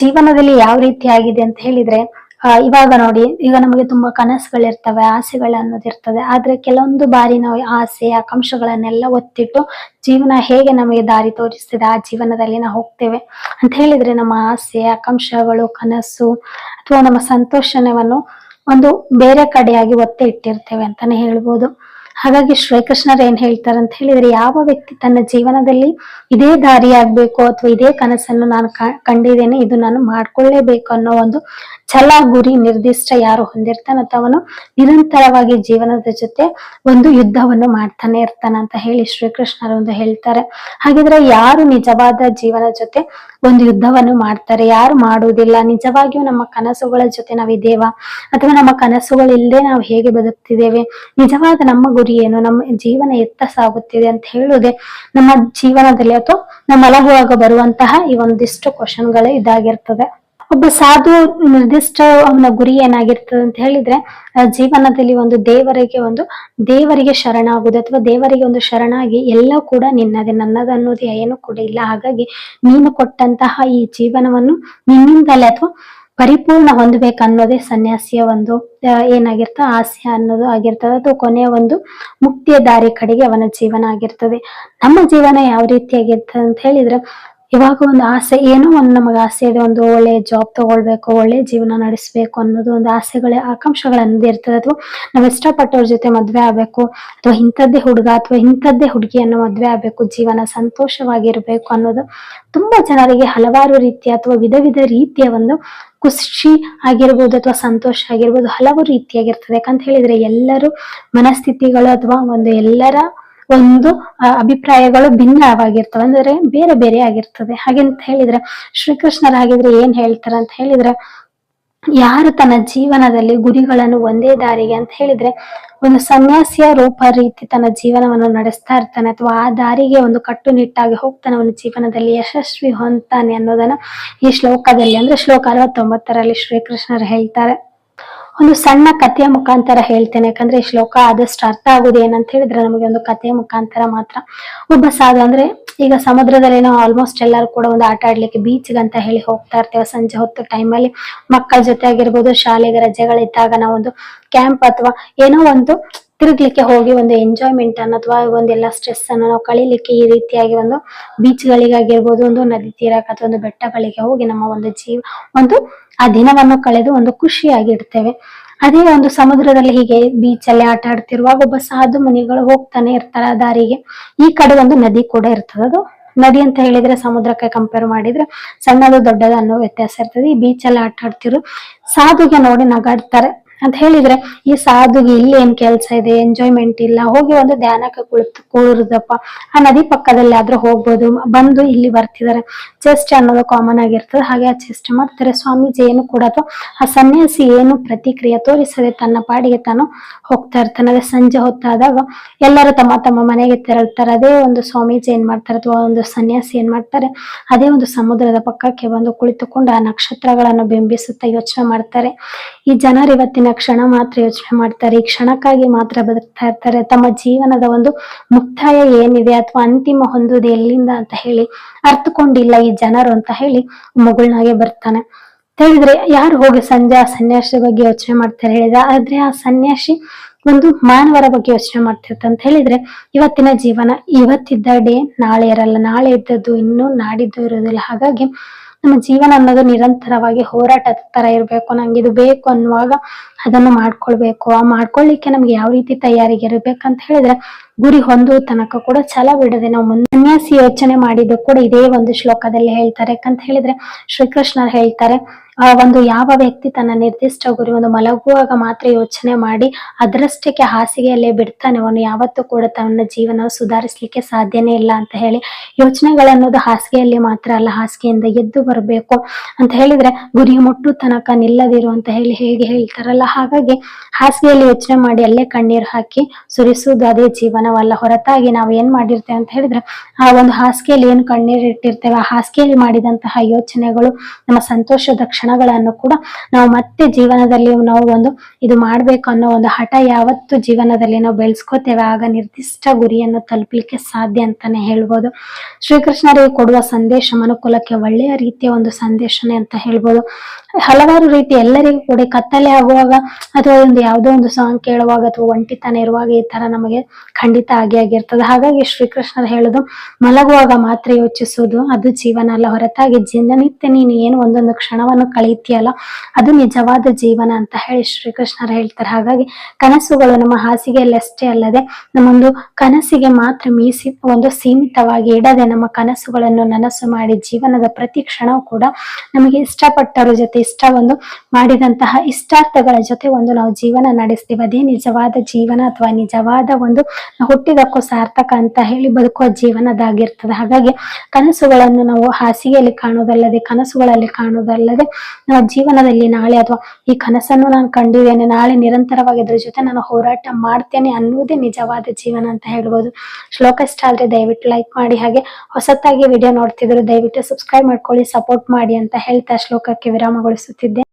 ಜೀವನದಲ್ಲಿ ಯಾವ ರೀತಿ ಆಗಿದೆ ಅಂತ ಹೇಳಿದ್ರೆ ಇವಾಗ ನೋಡಿ, ಈಗ ನಮಗೆ ತುಂಬಾ ಕನಸುಗಳಿರ್ತವೆ, ಆಸೆಗಳು ಅನ್ನೋದಿರ್ತದೆ ಆದ್ರೆ ಕೆಲವೊಂದು ಬಾರಿ ನಾವು ಆಸೆ, ಆಕಾಂಕ್ಷೆಗಳನ್ನೆಲ್ಲ ಒತ್ತಿಟ್ಟು ಜೀವನ ಹೇಗೆ ನಮಗೆ ದಾರಿ ತೋರಿಸ್ತಿದೆ, ಆ ಜೀವನದಲ್ಲಿ ನಾವು ಹೋಗ್ತೇವೆ ಅಂತ ಹೇಳಿದ್ರೆ ನಮ್ಮ ಆಸೆ, ಆಕಾಂಕ್ಷೆಗಳು, ಕನಸು ಅಥವಾ ನಮ್ಮ ಸಂತೋಷವನ್ನು ಒಂದು ಬೇರೆ ಕಡೆಯಾಗಿ ಒತ್ತೆ ಇಟ್ಟಿರ್ತೇವೆ ಅಂತಾನೆ ಹೇಳ್ಬೋದು. ಹಾಗಾಗಿ ಶ್ರೀಕೃಷ್ಣರು ಏನ್ ಹೇಳ್ತಾರಂತ ಹೇಳಿದ್ರೆ, ಯಾವ ವ್ಯಕ್ತಿ ತನ್ನ ಜೀವನದಲ್ಲಿ ಇದೇ ದಾರಿ ಆಗ್ಬೇಕು ಅಥವಾ ಇದೇ ಕನಸನ್ನು ನಾನು ಕಂಡಿದ್ದೇನೆ, ಇದು ನಾನು ಮಾಡ್ಕೊಳ್ಳೇಬೇಕು ಅನ್ನೋ ಒಂದು ಛಲ ಗುರಿ ನಿರ್ದಿಷ್ಟ ಯಾರು ಹೊಂದಿರ್ತಾನ ಅವನು ನಿರಂತರವಾಗಿ ಜೀವನದ ಜೊತೆ ಒಂದು ಯುದ್ಧವನ್ನು ಮಾಡ್ತಾನೆ ಇರ್ತಾನ ಅಂತ ಹೇಳಿ ಶ್ರೀಕೃಷ್ಣರು ಒಂದು ಹೇಳ್ತಾರೆ. ಹಾಗಿದ್ರೆ ಯಾರು ನಿಜವಾದ ಜೀವನ ಜೊತೆ ಒಂದು ಯುದ್ಧವನ್ನು ಮಾಡ್ತಾರೆ? ಯಾರು ಮಾಡುವುದಿಲ್ಲ? ನಿಜವಾಗಿಯೂ ನಮ್ಮ ಕನಸುಗಳ ಜೊತೆ ನಾವಿದ್ದೇವಾ ಅಥವಾ ನಮ್ಮ ಕನಸುಗಳಿಲ್ಲದೆ ನಾವು ಹೇಗೆ ಬದುಕ್ತಿದ್ದೇವೆ? ನಿಜವಾದ ನಮ್ಮ ಗುರಿ ಏನು? ನಮ್ಮ ಜೀವನ ಎತ್ತ ಸಾಗುತ್ತಿದೆ ಅಂತ ಹೇಳುವುದೇ ನಮ್ಮ ಜೀವನದಲ್ಲಿ ಅಥವಾ ನಮ್ಮ ಮಲಗುವಾಗ ಬರುವಂತಹ ಈ ಒಂದಿಷ್ಟು ಕ್ವಶನ್ಗಳು ಇದಾಗಿರ್ತದೆ. ಒಬ್ಬ ಸಾಧು ನಿರ್ದಿಷ್ಟ ಅವನ ಗುರಿ ಏನಾಗಿರ್ತದೆ ಅಂತ ಹೇಳಿದ್ರೆ ಜೀವನದಲ್ಲಿ ಒಂದು ದೇವರಿಗೆ ಒಂದು, ದೇವರಿಗೆ ಶರಣಾಗುವುದು ಅಥವಾ ದೇವರಿಗೆ ಒಂದು ಶರಣಾಗಿ ಎಲ್ಲ ಕೂಡ ನಿನ್ನದೇ, ನನ್ನದು ಅನ್ನೋದು ಏನು ಕೂಡ ಇಲ್ಲ. ಹಾಗಾಗಿ ನೀನು ಕೊಟ್ಟಂತಹ ಈ ಜೀವನವನ್ನು ನಿನ್ನಿಂದಲೇ ಅಥವಾ ಪರಿಪೂರ್ಣ ಹೊಂದಬೇಕನ್ನೋದೇ ಸನ್ಯಾಸಿಯ ಒಂದು ಏನಾಗಿರ್ತ ಆಸೆ ಅನ್ನೋದು ಆಗಿರ್ತದೆ. ಅಥವಾ ಕೊನೆಯ ಒಂದು ಮುಕ್ತಿಯ ದಾರಿ ಕಡೆಗೆ ಅವನ ಜೀವನ ಆಗಿರ್ತದೆ. ನಮ್ಮ ಜೀವನ ಯಾವ ರೀತಿಯಾಗಿರ್ತದೆ ಅಂತ ಹೇಳಿದ್ರೆ ಇವಾಗ ಒಂದು ಆಸೆ, ಏನೋ ಒಂದು ನಮಗೆ ಆಸೆ ಇದೆ, ಒಂದು ಒಳ್ಳೆ ಜಾಬ್ ತಗೊಳ್ಬೇಕು, ಒಳ್ಳೆ ಜೀವನ ನಡೆಸಬೇಕು ಅನ್ನೋದು ಒಂದು ಆಸೆಗಳೇ, ಆಕಾಂಕ್ಷೆಗಳು ಅನ್ನೋದು ಇರ್ತದೆ. ಅಥವಾ ನಾವು ಇಷ್ಟಪಟ್ಟವ್ರ ಜೊತೆ ಮದ್ವೆ ಆಗ್ಬೇಕು, ಅಥವಾ ಇಂಥದ್ದೇ ಹುಡುಗ, ಅಥವಾ ಇಂಥದ್ದೇ ಹುಡುಗಿಯನ್ನು ಮದ್ವೆ ಆಗ್ಬೇಕು, ಜೀವನ ಸಂತೋಷವಾಗಿರ್ಬೇಕು ಅನ್ನೋದು ತುಂಬಾ ಜನರಿಗೆ ಹಲವಾರು ರೀತಿಯ ಅಥವಾ ವಿಧ ವಿಧ ರೀತಿಯ ಒಂದು ಖುಷಿ ಆಗಿರ್ಬೋದು, ಅಥವಾ ಸಂತೋಷ ಆಗಿರ್ಬೋದು, ಹಲವು ರೀತಿಯಾಗಿರ್ತದೆ. ಯಾಕಂತ ಹೇಳಿದ್ರೆ ಎಲ್ಲರೂ ಮನಸ್ಥಿತಿಗಳು ಅಥವಾ ಒಂದು ಎಲ್ಲರ ಒಂದು ಅಭಿಪ್ರಾಯಗಳು ಭಿನ್ನವಾಗಿರ್ತವೆ. ಅಂದ್ರೆ ಬೇರೆ ಬೇರೆ ಆಗಿರ್ತದೆ. ಹಾಗೆಂತ ಹೇಳಿದ್ರೆ ಶ್ರೀಕೃಷ್ಣರಾಗಿದ್ರೆ ಏನ್ ಹೇಳ್ತಾರ ಅಂತ ಹೇಳಿದ್ರೆ, ಯಾರು ತನ್ನ ಜೀವನದಲ್ಲಿ ಗುರಿಗಳನ್ನು ಒಂದೇ ದಾರಿಗೆ ಅಂತ ಹೇಳಿದ್ರೆ, ಒಂದು ಸನ್ಯಾಸಿಯ ರೂಪ ರೀತಿ ತನ್ನ ಜೀವನವನ್ನು ನಡೆಸ್ತಾ ಇರ್ತಾನೆ, ಅಥವಾ ಆ ದಾರಿಗೆ ಒಂದು ಕಟ್ಟುನಿಟ್ಟಾಗಿ ಹೋಗ್ತಾನೆ ಅವನ ಜೀವನದಲ್ಲಿ ಯಶಸ್ವಿ ಹೊಂತಾನೆ ಅನ್ನೋದನ್ನ ಈ ಶ್ಲೋಕದಲ್ಲಿ, ಅಂದ್ರೆ ಶ್ಲೋಕ ಅರವತ್ತೊಂಬತ್ತರಲ್ಲಿ ಶ್ರೀಕೃಷ್ಣರು ಹೇಳ್ತಾರೆ. ಒಂದು ಸಣ್ಣ ಕಥೆಯ ಮುಖಾಂತರ ಹೇಳ್ತೇನೆ. ಯಾಕಂದ್ರೆ ಶ್ಲೋಕ ಆದಷ್ಟು ಅರ್ಥ ಆಗುದು ಏನಂತ ಹೇಳಿದ್ರೆ ನಮಗೆ ಒಂದು ಕಥೆಯ ಮುಖಾಂತರ ಮಾತ್ರ. ಒಬ್ಬ ಸಾಧು ಅಂದ್ರೆ ಈಗ ಸಮುದ್ರದಲ್ಲಿ ನಾವು ಆಲ್ಮೋಸ್ಟ್ ಎಲ್ಲರೂ ಕೂಡ ಒಂದು ಆಟ ಆಡ್ಲಿಕ್ಕೆ ಬೀಚ್ ಅಂತ ಹೇಳಿ ಹೋಗ್ತಾ ಇರ್ತೇವೆ. ಸಂಜೆ ಹೊತ್ತು ಟೈಮಲ್ಲಿ ಮಕ್ಕಳ ಜೊತೆ ಆಗಿರ್ಬೋದು ಶಾಲೆಗೆ ರಜೆಗಳಿದ್ದಾಗ ನಾವೊಂದು ಕ್ಯಾಂಪ್ ಅಥವಾ ಏನೋ ಒಂದು ತಿರುಗ್ಲಿಕ್ಕೆ ಹೋಗಿ ಒಂದು ಎಂಜಾಯ್ಮೆಂಟ್ ಅನ್ನ ಅಥವಾ ಒಂದೆಲ್ಲ ಸ್ಟ್ರೆಸ್ ಅನ್ನು ನಾವು ಕಳೀಲಿಕ್ಕೆ ಈ ರೀತಿಯಾಗಿ ಒಂದು ಬೀಚ್ ಬೀಚ್ಗಳಿಗಾಗಿರ್ಬೋದು ಒಂದು ನದಿ ತೀರಕ್ಕೆ ಅಥವಾ ಒಂದು ಬೆಟ್ಟಗಳಿಗೆ ಹೋಗಿ ನಮ್ಮ ಒಂದು ಜೀವ, ಒಂದು ಆ ದಿನವನ್ನು ಕಳೆದು ಒಂದು ಖುಷಿಯಾಗಿ ಇಡ್ತೇವೆ ಅದೇ ಒಂದು ಸಮುದ್ರದಲ್ಲಿ ಹೀಗೆ ಬೀಚ್ ಅಲ್ಲಿ ಆಟ ಆಡ್ತಿರುವಾಗ ಒಬ್ಬ ಸಾಧು ಮುನಿಗಳು ಹೋಗ್ತಾನೆ ಇರ್ತಾರೆ ದಾರಿಗೆ. ಈ ಕಡೆ ಒಂದು ನದಿ ಕೂಡ ಇರ್ತದೆ. ಅದು ನದಿ ಅಂತ ಹೇಳಿದ್ರೆ ಸಮುದ್ರಕ್ಕೆ ಕಂಪೇರ್ ಮಾಡಿದ್ರೆ ಸಣ್ಣದು ದೊಡ್ಡದು ಅನ್ನೋ ವ್ಯತ್ಯಾಸ ಇರ್ತದೆ. ಈ ಬೀಚ್ ಅಲ್ಲಿ ಆಟ ಆಡ್ತಿರು ಸಾಧುಗೆ ನೋಡಿ ನಗಾಡ್ತಾರೆ. ಅಂತ ಹೇಳಿದ್ರೆ, ಈ ಸಾಧುಗೆ ಇಲ್ಲಿ ಏನ್ ಕೆಲ್ಸ ಇದೆ? ಎಂಜಾಯ್ಮೆಂಟ್ ಇಲ್ಲ. ಹೋಗಿ ಒಂದು ಧ್ಯಾನಕ್ಕೆ ಕುಳಿತು ಕೂರುದಪ್ಪ ಆ ನದಿ ಪಕ್ಕದಲ್ಲಿ ಆದ್ರೂ ಹೋಗ್ಬೋದು. ಬಂದು ಇಲ್ಲಿ ಬರ್ತಿದ್ದಾರೆ. ಚೆಸ್ಟ್ ಅನ್ನೋದು ಕಾಮನ್ ಆಗಿರ್ತದೆ. ಹಾಗೆ ಆ ಚೆಸ್ಟ್ ಮಾಡ್ತಾರೆ. ಸ್ವಾಮೀಜಿ ಏನು ಕೂಡ ಅಥವಾ ಆ ಸನ್ಯಾಸಿ ಏನು ಪ್ರತಿಕ್ರಿಯೆ ತೋರಿಸದೆ ತನ್ನ ಪಾಡಿಗೆ ತಾನು ಹೋಗ್ತಾ ಇರ್ತಾನೆ. ಅದೇ ಸಂಜೆ ಹೊತ್ತಾದಾಗ ಎಲ್ಲರೂ ತಮ್ಮ ತಮ್ಮ ಮನೆಗೆ ತೆರಳ್ತಾರೆ. ಅದೇ ಒಂದು ಸ್ವಾಮೀಜಿ ಏನ್ ಮಾಡ್ತಾರೆ ಅಥವಾ ಒಂದು ಸನ್ಯಾಸಿ ಏನ್ ಮಾಡ್ತಾರೆ? ಅದೇ ಒಂದು ಸಮುದ್ರದ ಪಕ್ಕಕ್ಕೆ ಬಂದು ಕುಳಿತುಕೊಂಡು ಆ ನಕ್ಷತ್ರಗಳನ್ನು ಬಿಂಬಿಸುತ್ತಾ ಯೋಚನೆ ಮಾಡ್ತಾರೆ. ಈ ಜನರು ಇವತ್ತಿನ ಕ್ಷಣ ಮಾತ್ರ ಯೋಚನೆ ಮಾಡ್ತಾರೆ. ಈ ಕ್ಷಣಕ್ಕಾಗಿ ಮಾತ್ರ ಬದುಕ್ತಾ ಇರ್ತಾರೆ. ತಮ್ಮ ಜೀವನದ ಒಂದು ಮುಕ್ತಾಯ ಏನಿದೆ ಅಥವಾ ಅಂತಿಮ ಹೊಂದುವುದು ಎಲ್ಲಿಂದ ಅಂತ ಹೇಳಿ ಅರ್ಥಕೊಂಡಿಲ್ಲ ಈ ಜನರು ಅಂತ ಹೇಳಿ ಮಗುಳ್ನಾಗೆ ಬರ್ತಾನೆ. ಹೇಳಿದ್ರೆ ಯಾರು ಹೋಗಿ ಸಂಜೆ ಆ ಸನ್ಯಾಸಿ ಬಗ್ಗೆ ಯೋಚನೆ ಮಾಡ್ತಾರೆ ಹೇಳಿದ್ರೆ? ಆದ್ರೆ ಆ ಸನ್ಯಾಸಿ ಒಂದು ಮಾನವರ ಬಗ್ಗೆ ಯೋಚನೆ ಮಾಡ್ತಿರ್ತ ಅಂತ ಹೇಳಿದ್ರೆ ಇವತ್ತಿನ ಜೀವನ ಇವತ್ತಿದ್ದ ಡೇ ನಾಳೆ ಇರಲ್ಲ. ನಾಳೆ ಇದ್ದದ್ದು ಇನ್ನೂ ನಾಡಿದ್ದು ಇರೋದಿಲ್ಲ. ಹಾಗಾಗಿ ನಮ್ಮ ಜೀವನ ಅನ್ನೋದು ನಿರಂತರವಾಗಿ ಹೋರಾಟದ ತರ ಇರ್ಬೇಕು, ನಂಗೆ ಇದು ಬೇಕು ಅನ್ನುವಾಗ ಅದನ್ನು ಮಾಡ್ಕೊಳ್ಬೇಕು. ಆ ಮಾಡ್ಕೊಳ್ಳಿಕ್ಕೆ ನಮ್ಗೆ ಯಾವ ರೀತಿ ತಯಾರಿಗೆ ಇರ್ಬೇಕಂತ ಹೇಳಿದ್ರೆ ಗುರಿ ಹೊಂದುವ ತನಕ ಕೂಡ ಛಲ ಬಿಡದೆ ನಾವು ಮುನ್ಯಾಸಿ ಯೋಚನೆ ಮಾಡಿದ್ದು ಕೂಡ ಇದೇ ಒಂದು ಶ್ಲೋಕದಲ್ಲಿ ಹೇಳ್ತಾರೆ. ಯಾಕಂತ ಹೇಳಿದ್ರೆ ಶ್ರೀಕೃಷ್ಣ ಹೇಳ್ತಾರೆ ಒಂದು ಯಾವ ವ್ಯಕ್ತಿ ತನ್ನ ನಿರ್ದಿಷ್ಟ ಗುರಿ ಒಂದು ಮಲಗುವಾಗ ಮಾತ್ರ ಯೋಚನೆ ಮಾಡಿ ಅದರಷ್ಟಕ್ಕೆ ಹಾಸಿಗೆಯಲ್ಲೇ ಬಿಡ್ತಾನೆ, ಅವನು ಯಾವತ್ತೂ ಕೂಡ ತನ್ನ ಜೀವನ ಸುಧಾರಿಸ್ಲಿಕ್ಕೆ ಸಾಧ್ಯನೇ ಇಲ್ಲ ಅಂತ ಹೇಳಿ ಯೋಚನೆಗಳನ್ನೋದು ಹಾಸಿಗೆಯಲ್ಲಿ ಮಾತ್ರ ಅಲ್ಲ, ಹಾಸಿಗೆಯಿಂದ ಎದ್ದು ಬರಬೇಕು ಅಂತ ಹೇಳಿದ್ರೆ ಗುರಿ ಮುಟ್ಟು ತನಕ ನಿಲ್ಲದಿರು ಅಂತ ಹೇಳಿ ಹೇಗೆ ಹೇಳ್ತಾರಲ್ಲ, ಹಾಗಾಗಿ ಹಾಸಿಗೆಯಲ್ಲಿ ಯೋಚನೆ ಮಾಡಿ ಅಲ್ಲೇ ಕಣ್ಣೀರು ಹಾಕಿ ಸುರಿಸುವುದು ಅದೇ ಜೀವನವಲ್ಲ. ಹೊರತಾಗಿ ನಾವು ಏನ್ ಮಾಡಿರ್ತೇವೆ ಅಂತ ಹೇಳಿದ್ರೆ ಆ ಒಂದು ಹಾಸಿಗೆಯಲ್ಲಿ ಏನು ಕಣ್ಣೀರು ಇಟ್ಟಿರ್ತೇವೆ ಆ ಹಾಸಿಗೆಯಲ್ಲಿ ಮಾಡಿದಂತಹ ಯೋಚನೆಗಳು ನಮ್ಮ ಸಂತೋಷದ ಕ್ಷಣಗಳನ್ನು ಕೂಡ ನಾವು ಮತ್ತೆ ಜೀವನದಲ್ಲಿ ನಾವು ಒಂದು ಇದು ಮಾಡ್ಬೇಕು ಅನ್ನೋ ಒಂದು ಹಠ ಯಾವತ್ತು ಜೀವನದಲ್ಲಿ ನಾವು ಬೆಳೆಸ್ಕೋತೇವೆ. ಆಗ ನಿರ್ದಿಷ್ಟ ಗುರಿಯನ್ನು ತಲುಪಲಿಕ್ಕೆ ಸಾಧ್ಯ ಅಂತಾನೆ ಹೇಳ್ಬೋದು. ಶ್ರೀಕೃಷ್ಣರಿಗೆ ಕೊಡುವ ಸಂದೇಶ ಮನುಕುಲಕ್ಕೆ ಒಳ್ಳೆಯ ರೀತಿಯ ಒಂದು ಸಂದೇಶನೇ ಅಂತ ಹೇಳ್ಬೋದು. ಹಲವಾರು ರೀತಿ ಎಲ್ಲರಿಗೂ ಕೂಡ ಕತ್ತಲೆ ಆಗುವಾಗ ಅಥವಾ ಒಂದು ಯಾವುದೋ ಒಂದು ಸಾಂಗ್ ಕೇಳುವಾಗ ಅಥವಾ ಒಂಟಿತನ ಇರುವಾಗ ಈ ತರ ನಮಗೆ ಖಂಡಿತ ಆಗಿ ಆಗಿರ್ತದೆ. ಹಾಗಾಗಿ ಶ್ರೀಕೃಷ್ಣರು ಹೇಳೋದು, ಮಲಗುವಾಗ ಮಾತ್ರ ಯೋಚಿಸುವುದು, ಅದು ಜೀವನ ಅಲ್ಲ. ಹೊರತಾಗಿ ದಿನನಿತ್ಯ ನೀನು ಏನು ಒಂದೊಂದು ಕ್ಷಣವನ್ನು ಕಳೀತೀಯಲ್ಲ ಅದು ನಿಜವಾದ ಜೀವನ ಅಂತ ಹೇಳಿ ಶ್ರೀಕೃಷ್ಣರು ಹೇಳ್ತಾರೆ. ಹಾಗಾಗಿ ಕನಸುಗಳು ನಮ್ಮ ಹಾಸಿಗೆಯಲ್ಲಿ ಅಷ್ಟೇ ಅಲ್ಲದೆ ನಮ್ಮೊಂದು ಕನಸಿಗೆ ಮಾತ್ರ ಮೀಸಿ ಒಂದು ಸೀಮಿತವಾಗಿ ಇಡದೆ ನಮ್ಮ ಕನಸುಗಳನ್ನು ನನಸು ಮಾಡಿ ಜೀವನದ ಪ್ರತಿ ಕ್ಷಣವೂ ಕೂಡ ನಮಗೆ ಇಷ್ಟಪಟ್ಟರ ಜೊತೆ, ಇಷ್ಟ ಒಂದು ಮಾಡಿದಂತಹ ಇಷ್ಟಾರ್ಥಗಳ ಜೊತೆ ಒಂದು ನಾವು ಜೀವನ ನಡೆಸ್ತೀವಿ. ಅದೇ ನಿಜವಾದ ಜೀವನ ಅಥವಾ ನಿಜವಾದ ಒಂದು ಹುಟ್ಟಿದಕ್ಕೂ ಸಾರ್ಥಕ ಅಂತ ಹೇಳಿ ಬದುಕುವ ಜೀವನದಾಗಿರ್ತದೆ. ಹಾಗಾಗಿ ಕನಸುಗಳನ್ನು ನಾವು ಹಾಸಿಗೆಯಲ್ಲಿ ಕಾಣುವುದಲ್ಲದೆ ಕನಸುಗಳಲ್ಲಿ ಕಾಣುವುದಲ್ಲದೆ ಜೀವನದಲ್ಲಿ ನಾಳೆ ಅಥವಾ ಈ ಕನಸನ್ನು ನಾನು ಕಂಡಿದ್ದೇನೆ, ನಾಳೆ ನಿರಂತರವಾಗಿ ಅದ್ರ ಜೊತೆ ನಾನು ಹೋರಾಟ ಮಾಡ್ತೇನೆ ಅನ್ನೋದೇ ನಿಜವಾದ ಜೀವನ ಅಂತ ಹೇಳ್ಬೋದು. ಶ್ಲೋಕ ಇಷ್ಟ ಆದ್ರೆ ದಯವಿಟ್ಟು ಲೈಕ್ ಮಾಡಿ. ಹಾಗೆ ಹೊಸತಾಗಿ ವಿಡಿಯೋ ನೋಡ್ತಿದ್ರು ದಯವಿಟ್ಟು ಸಬ್ಸ್ಕ್ರೈಬ್ ಮಾಡ್ಕೊಳ್ಳಿ ಸಪೋರ್ಟ್ ಮಾಡಿ ಅಂತ ಹೇಳ್ತಾ ಶ್ಲೋಕಕ್ಕೆ ವಿರಾಮಗೊಳಿಸುತ್ತಿದ್ದೆ